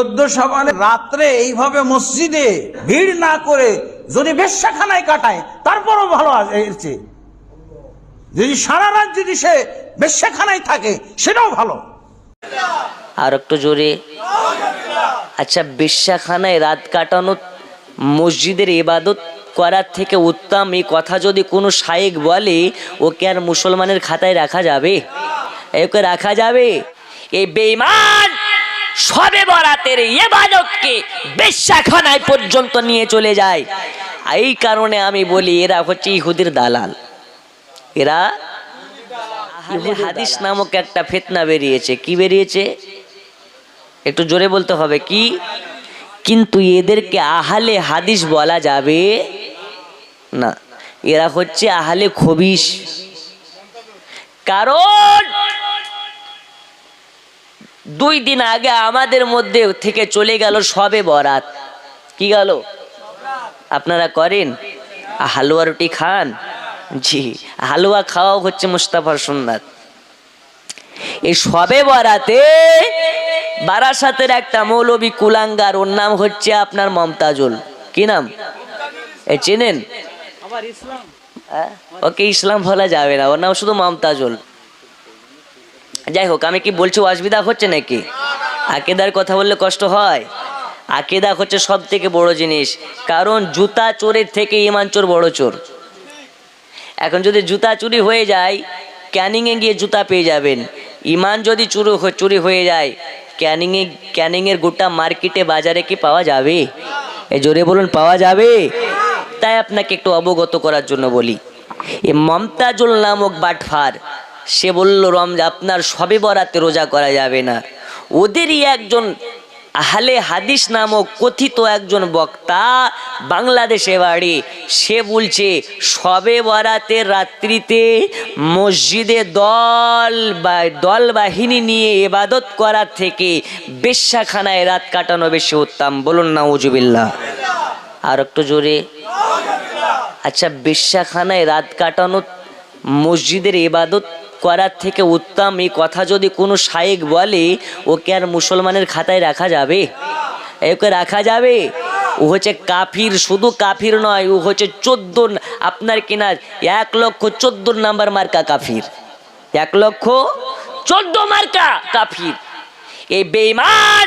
চোদ্দ সাবানে রাত্রে এইভাবে মসজিদে ভিড় না করে যদি বেশ্যাখানায় কাটায়, তারপরও ভালো আছে যদি সারা রাত যদি সে বেশ্যাখানায় থাকে, সেটাও ভালো। আর একটু জোরে। আচ্ছা বিশ্বাখানায় রাত কাটানো মসজিদের ইবাদত করার থেকে উত্তম। এই কথা যদি কোনো শায়েক বলে, ওকে আর মুসলমানের খাতায় রাখা যাবে? একে রাখা যাবে? এই বেঈমান সবে বরাতের ইবাদতকে বেশ্যাখানায় পর্যন্ত নিয়ে চলে যায়। এই কারণে আমি বলি এরা হচ্ছে ইহুদির দালাল। এরা আহলে হাদিস নামক একটা ফেতনা বেরিয়েছে। কি বেরিয়েছে? একটু জোরে বলতে হবে কি? কিন্তু এদেরকে আহালে হাদিস বলা যাবে না। এরা হচ্ছে আহালে খবিস কারণ দুই দিন আগে আমাদের মধ্যে থেকে চলে গেল সবে বরাত। কি গেল? আপনারা করেন? হালুয়া রুটি খান? জি হালুয়া খাওয়াও হচ্ছে মুস্তাফার সুন্নাত। এই সবে বরাতে বারাসাতের একটা মৌলবী কুলাঙ্গার ওর নাম হচ্ছে আপনার মমতাজুল। কি নাম? এ চেনেন? ওকে ইসলাম বলা যাবে না ওর নাম শুধু মমতাজুল। যাই হোক আমি কি বলছি অসুবিধা হচ্ছে নাকি? আকেদার কথা বললে কষ্ট হয়? আকেদা হচ্ছে সব থেকে বড় জিনিস, কারণ জুতা চোরের থেকে ইমান চোর বড় চোর। এখন যদি জুতা চুরি হয়ে যায়, ক্যানিংয়ে গিয়ে জুতা পেয়ে যাবেন। ইমান যদি চুরি চুরি হয়ে যায়, ক্যানিংয়ে, ক্যানিংয়ের গোটা মার্কেটে, বাজারে কি পাওয়া যাবে? এ জোরে বলুন, পাওয়া যাবে? তাই আপনাকে একটু অবগত করার জন্য বলি। এ মমতাজুল নামক বাটফার সে বলল রমজা আপনার সবে বরাতে রোজা করা যাবে না। ওদেরই একজন আহলে হাদিস নামক কথিত একজন বক্তা, বাংলাদেশে বাড়ি, সে বলছে, সবে বরাতের রাত্রিতে মসজিদে দল বা দল বাহিনী নিয়ে এবাদত করার থেকে বেশ্যাখানায় রাত কাটানো বেশি উত্তম। বলুন না উজুবিল্লা আর একটু জোরে। আচ্ছা বেশ্যাখানায় রাত কাটানো মসজিদের ইবাদত করার থেকে উত্তম। এই কথা যদি কোনো শায়েক বলে, ওকে আর মুসলমানের খাতায় রাখা যাবে? ওকে রাখা যাবে? ও হচ্ছে কাফির, শুধু কাফির নয়, ও হচ্ছে চোদ্দ আপনার কিনা এক লক্ষ চোদ্দ নাম্বার মার্কা কাফির। এক লক্ষ চোদ্দ মার্কা কাফির। এই বেঈমান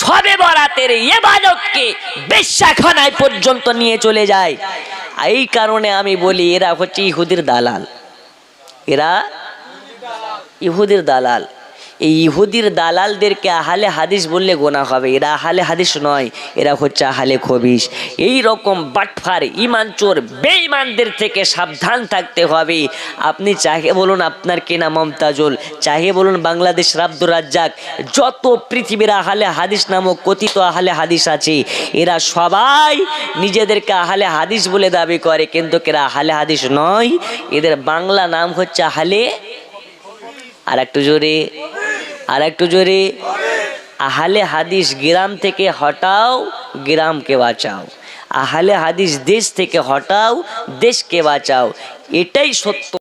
সবে বরাতের ইবাদতকে বেশ্যাখানায় পর্যন্ত নিয়ে চলে যায়। এই কারণে আমি বলি, এরা হচ্ছে ইহুদির দালাল। এরা ইহুদির দালাল। এই ইহুদির দালালদেরকে আহালে হাদিস বললে গোনা হবে। এরা আহালে হাদিস নয়, এরা হচ্ছে আহালে খবিস এই রকম বাটফার, ইমান চোর, বেঈমানদের থেকে সাবধান থাকতে হবে। আপনি চাহে বলুন আপনার কেনা মমতাজুল? চাহে বলুন বাংলাদেশ আব্দুর রাজ্জাক। যত পৃথিবীর আহালে হাদিস নামক কথিত আহালে হাদিস আছে, এরা সবাই নিজেদেরকে আহালে হাদিস বলে দাবি করে। কিন্তু এরা আহালে হাদিস নয়, এদের বাংলা নাম হচ্ছে আহালে আর একটু জোরে আর একটু জোরে। আহালে হাদিস গ্রাম থেকে হটাও গ্রামকে বাঁচাও। আহালে হাদিস দেশ থেকে হটাও দেশকে বাঁচাও। এটাই সত্য।